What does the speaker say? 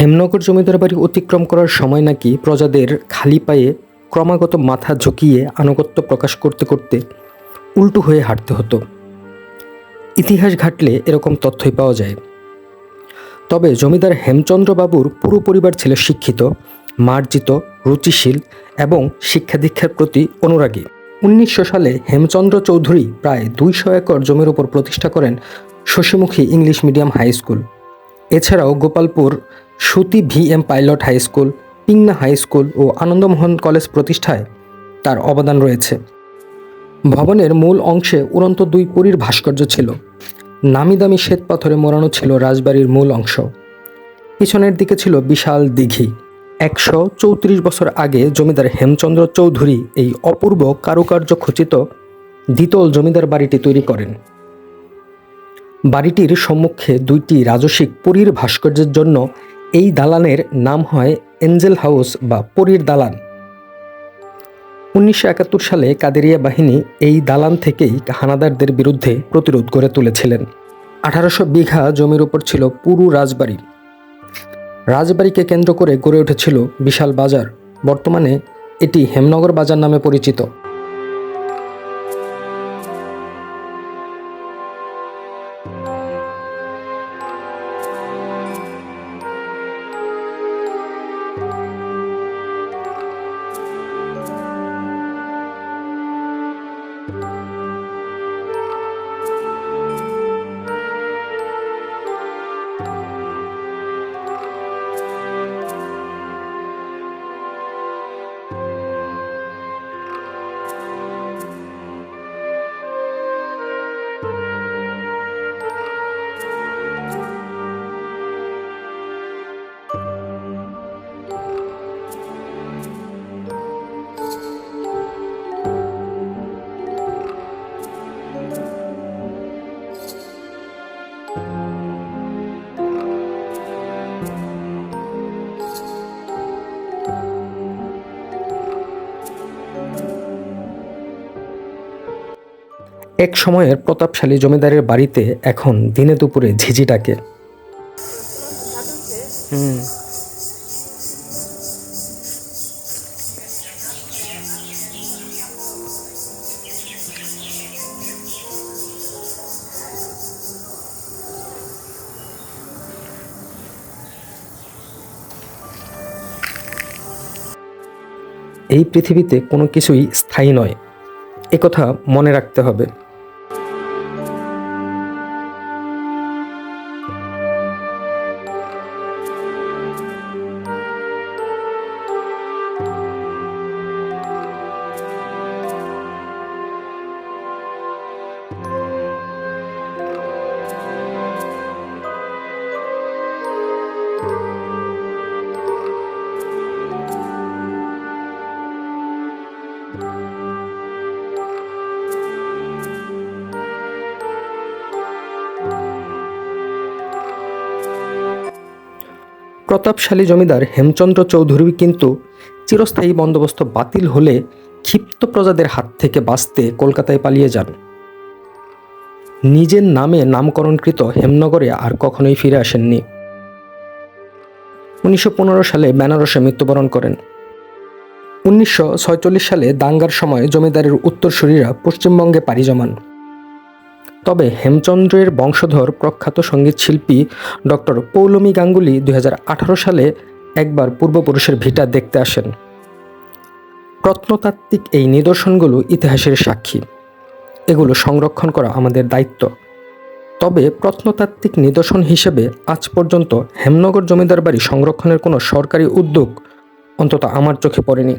হেমনগর জমিদার বাড়ি অতিক্রম করার সময় নাকি প্রজাদের খালি পায়ে ক্রমাগত মাথা ঝুঁকিয়ে আনুগত্য প্রকাশ করতে করতে উল্টো হয়ে হাঁটতে হতো। ইতিহাস ঘাটলে এরকম তথ্যই পাওয়া যায়। তবে জমিদার হেমচন্দ্র বাবুর পুরো পরিবার ছিল শিক্ষিত, মার্জিত, রুচিশীল এবং শিক্ষা দীক্ষার প্রতি অনুরাগী। উনিশশো সালে হেমচন্দ্র চৌধুরী প্রায় দুইশো একর জমির উপর প্রতিষ্ঠা করেন Shashimukhi English medium high school. এছাড়াও Gopalpur Suti V M pilot high school, Pingna high school ও আনন্দমোহন কলেজ প্রতিষ্ঠায় তার অবদান রয়েছে। ভবনের মূল অংশে উড়ন্ত দুই পুরীর ভাস্কর্য ছিল। নামি দামি শ্বেত পাথরে মোড়ানো ছিল রাজবাড়ির মূল অংশ। পিছনের দিকে ছিল বিশাল দিঘি। একশো চৌত্রিশ বছর আগে জমিদার হেমচন্দ্র চৌধুরী এই অপূর্ব কারুকার্য খচিত দ্বিতল জমিদার বাড়িটি তৈরি করেন। বাড়িটির সম্মুখে দুইটি রাজসিক পুরীর ভাস্কর্যের জন্য এই দালানের নাম হয় এঞ্জেল হাউস বা পরীর দালান। উনিশশো একাত্তর সালে কাদেরিয়া বাহিনী এই দালান থেকেই হানাদারদের বিরুদ্ধে প্রতিরোধ গড়ে তুলেছিলেন। আঠারোশো বিঘা জমির উপর ছিল পুরু রাজবাড়ি। রাজবাড়িকে কেন্দ্র করে গড়ে উঠেছিল বিশাল বাজার। বর্তমানে এটি হেমনগর বাজার নামে পরিচিত। এক সময়ের প্রতাপশালী জমিদারের বাড়িতে এখন দিনে দুপুরে ঝিঝি ডাকে। হুম। এই পৃথিবীতে কোনো কিছুই স্থায়ী নয়। একথা মনে রাখতে হবে। প্রতাপশালী জমিদার হেমচন্দ্র চৌধুরী কিন্তু চিরস্থায়ী বন্দোবস্ত বাতিল হলে ক্ষিপ্ত প্রজাদের হাত থেকে বাঁচতে কলকাতায় পালিয়ে যান। নিজের নামে নামকরণকৃত হেমনগরে আর কখনোই ফিরে আসেননি। উনিশশো পনেরো সালে বেনারসে মৃত্যুবরণ করেন। উনিশশো সালে দাঙ্গার সময় জমিদারের উত্তরসূরিরা পশ্চিমবঙ্গে পাড়ি জমান। তবে হেমচন্দ্রের বংশধর প্রখ্যাত সংগীত শিল্পী ডক্টর পৌলমী গাঙ্গুলি দুই হাজার আঠারো সালে একবার পূর্বপুরুষের ভিটা দেখতে আসেন। প্রত্নতাত্ত্বিক এই নিদর্শনগুলো ইতিহাসের সাক্ষী। এগুলো সংরক্ষণ করা আমাদের দায়িত্ব। তবে প্রত্নতাত্ত্বিক নিদর্শন হিসেবে আজ পর্যন্ত হেমনগর জমিদার বাড়ি সংরক্ষণের কোনো সরকারি উদ্যোগ অন্তত আমার চোখে পড়েনি।